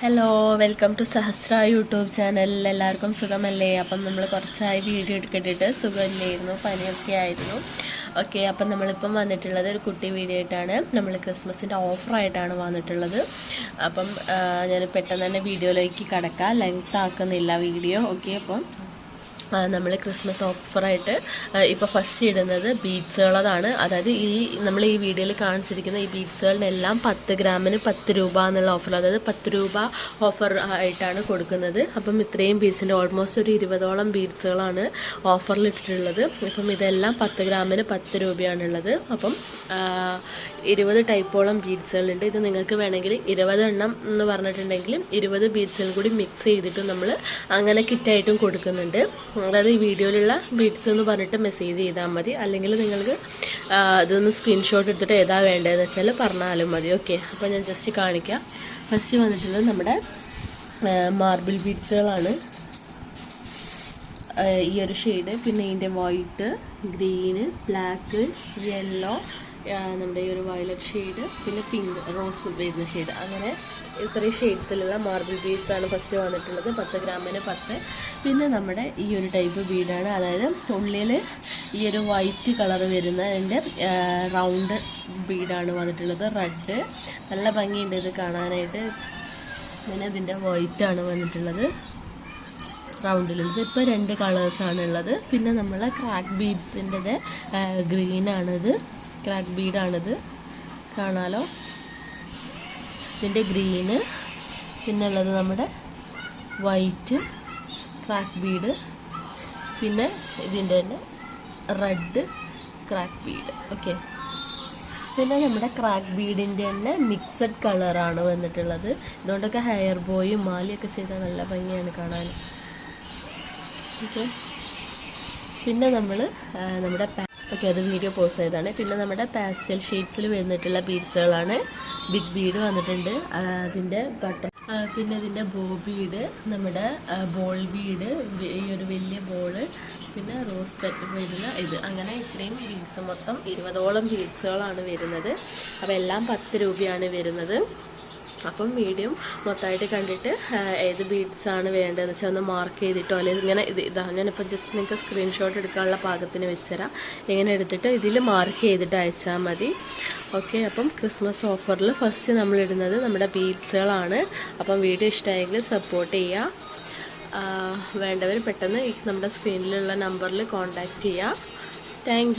Hello welcome to Sahasra YouTube channel എല്ലാവർക്കും സുഖമല്ലേ? അപ്പം നമ്മൾ കുറച്ചായി വീഡിയോ എടുക്കേണ്ടിട്ട് സുഖമില്ലായിരുന്നു പനിയൊക്കെ ആയിരുന്നു. ഓക്കെ അപ്പം നമ്മളിപ്പം വന്നിട്ടുള്ളത് ഒരു കുട്ടി വീഡിയോ ആയിട്ടാണ് നമ്മൾ ക്രിസ്മസിന്റെ ഓഫറായിട്ടാണ് വന്നിട്ടുള്ളത്. അപ്പം ഞാൻ പെട്ടെന്ന് തന്നെ വീഡിയോയിലേക്ക് കടക്കാം. ലെങ്ത് ആക്കുന്നില്ല വീഡിയോ ഓക്കെ അപ്പം നമ്മൾ ക്രിസ്മസ് ഓഫറായിട്ട് ഇപ്പോൾ ഫസ്റ്റ് ഇടുന്നത് ബീഡ്സുകളതാണ് അതായത് ഈ നമ്മൾ ഈ വീഡിയോയിൽ കാണിച്ചിരിക്കുന്ന ഈ ബീഡ്സുകളിനെല്ലാം പത്ത് ഗ്രാമിന് പത്ത് രൂപ എന്നുള്ള ഓഫർ അതായത് പത്ത് രൂപ ഓഫർ ആയിട്ടാണ് കൊടുക്കുന്നത്. അപ്പം ഇത്രയും ബീഡ്സിന്റെ ഓൾമോസ്റ്റ് ഒരു ഇരുപതോളം ബീഡ്സുകളാണ് ഓഫറിൽ ഇട്ടിട്ടുള്ളത്. അപ്പം ഇതെല്ലാം പത്ത് ഗ്രാമിന് പത്ത് രൂപയാണുള്ളത്. അപ്പം ഇരുപത് ടൈപ്പോളം ബീഡ്സുകളുണ്ട് ഇത് നിങ്ങൾക്ക് വേണമെങ്കിൽ ഇരുപത് എണ്ണം എന്ന് പറഞ്ഞിട്ടുണ്ടെങ്കിൽ ഇരുപത് ബീഡ്സും കൂടി മിക്സ് ചെയ്തിട്ട് നമ്മൾ അങ്ങനെ കിറ്റായിട്ടും കൊടുക്കുന്നുണ്ട്. അതായത് ഈ വീഡിയോയിലുള്ള ബീഡ്സ് എന്ന് പറഞ്ഞിട്ട് മെസ്സേജ് ചെയ്താൽ മതി. അല്ലെങ്കിൽ നിങ്ങൾക്ക് ഇതൊന്ന് സ്ക്രീൻഷോട്ട് എടുത്തിട്ട് ഏതാ വേണ്ടതെന്ന് വെച്ചാൽ പറഞ്ഞാലും മതി. ഓക്കെ അപ്പോൾ ഞാൻ ജസ്റ്റ് കാണിക്കാം. ഫസ്റ്റ് വന്നിട്ടുള്ളത് നമ്മുടെ മാർബിൾ ബീഡ്സുകളാണ് ഈ ഒരു ഷെയ്ഡ്. പിന്നെ ഇതിന്റെ വൈറ്റ് ഗ്രീന് ബ്ലാക്ക് യെല്ലോ നമ്മുടെ ഈ ഒരു വയലറ്റ് ഷെയ്ഡ്. പിന്നെ പിങ്ക് റോസ് വരുന്ന ഷെയ്ഡ്. അങ്ങനെ ഇത്രയും ഷെയ്ഡ്സിലുള്ള മാർബിൾ ബീഡ്സ് ആണ് ഫസ്റ്റ് വന്നിട്ടുള്ളത്. പത്ത് ഗ്രാമിന് പത്ത്. പിന്നെ നമ്മുടെ ഈ ഒരു ടൈപ്പ് ബീഡാണ് അതായത് ഉള്ളിൽ ഈ ഒരു വൈറ്റ് കളർ വരുന്ന അതിന്റെ റൗണ്ട് ബീഡാണ് വന്നിട്ടുള്ളത്. റെഡ്. നല്ല ഭംഗിയുണ്ട് ഇത് കാണാനായിട്ട്. പിന്നെ ഇതിന്റെ വൈറ്റാണ് വന്നിട്ടുള്ളത്. റൗണ്ടിലുള്ളത് ഇപ്പോൾ രണ്ട് കളേഴ്സാണ് ഉള്ളത് പിന്നെ നമ്മൾ ക്രാക്ക് ബീഡ്സിന്റെത് ഗ്രീനാണിത് ക്രാക്ക് ബീഡാണിത് കാണാലോ? ഇതിന്റെ ഗ്രീന് പിന്നെ ഉള്ളത് നമ്മുടെ വൈറ്റ് ക്രാക്ക് ബീഡ് പിന്നെ ഇതിന്റെ തന്നെ റെഡ് ക്രാക്ക് ബീഡ് ഓക്കെ പിന്നെ നമ്മുടെ ക്രാക്ക് ബീഡിന്റെ തന്നെ മിക്സഡ് കളറാണ് വന്നിട്ടുള്ളത്. ഇതുകൊണ്ടൊക്കെ ഹെയർ ബോയും മാലയൊക്കെ ചെയ്താൽ നല്ല ഭംഗിയാണ് കാണാൻ. ഓക്കെ. പിന്നെ നമ്മൾ നമ്മുടെ ഓക്കെ അത് വീഡിയോ പോസ്റ്റ് ചെയ്തതാണ്. പിന്നെ നമ്മുടെ പാസ്റ്റൽ ഷെയ്ഡ്സിൽ വന്നിട്ടുള്ള ബീഡ്സുകളാണ് ബിഗ് ബീഡ് വന്നിട്ടുണ്ട്. അതിന്റെ ബട്ടൺ പിന്നെ ഇതിന്റെ ബോ ബീഡ് നമ്മുടെ ബോൾ ബീഡ് ഈ ഒരു വലിയ ബോൾ പിന്നെ റോസ് പെറ്റ് വരുന്ന ഇത്. അങ്ങനെ ഇത്രയും ബീഡ്സ് മൊത്തം ഇരുപതോളം ബീഡ്സുകളാണ് വരുന്നത്. അപ്പോൾ എല്ലാം പത്ത് രൂപയാണ് വരുന്നത്. അപ്പം മീഡിയം മൊത്തമായിട്ട് കണ്ടിട്ട് ഏത് ബീഡ്സ് ആണ് വേണ്ടതെന്ന് വെച്ചാൽ ഒന്ന് മാർക്ക് ചെയ്തിട്ടോ അല്ലെങ്കിൽ ഇങ്ങനെ ഇത് ഇതാ ഞാനിപ്പോൾ ജസ്റ്റ് നിങ്ങൾക്ക് സ്ക്രീൻഷോട്ട് എടുക്കാനുള്ള പാകത്തിന് വെച്ചുതരാം ഇങ്ങനെ എടുത്തിട്ട് ഇതിൽ മാർക്ക് ചെയ്തിട്ട് അയച്ചാൽ മതി. ഓക്കെ അപ്പം ക്രിസ്മസ് ഓഫറിൽ ഫസ്റ്റ് നമ്മളിടുന്നത് നമ്മുടെ ബീഡ്സുകളാണ് അപ്പം വീഡിയോ ഇഷ്ടമായെങ്കിൽ സപ്പോർട്ട് ചെയ്യുക വേണ്ടവർ പെട്ടെന്ന് നമ്മുടെ സ്ക്രീനിലുള്ള നമ്പറിൽ കോൺടാക്റ്റ് ചെയ്യുക താങ്ക്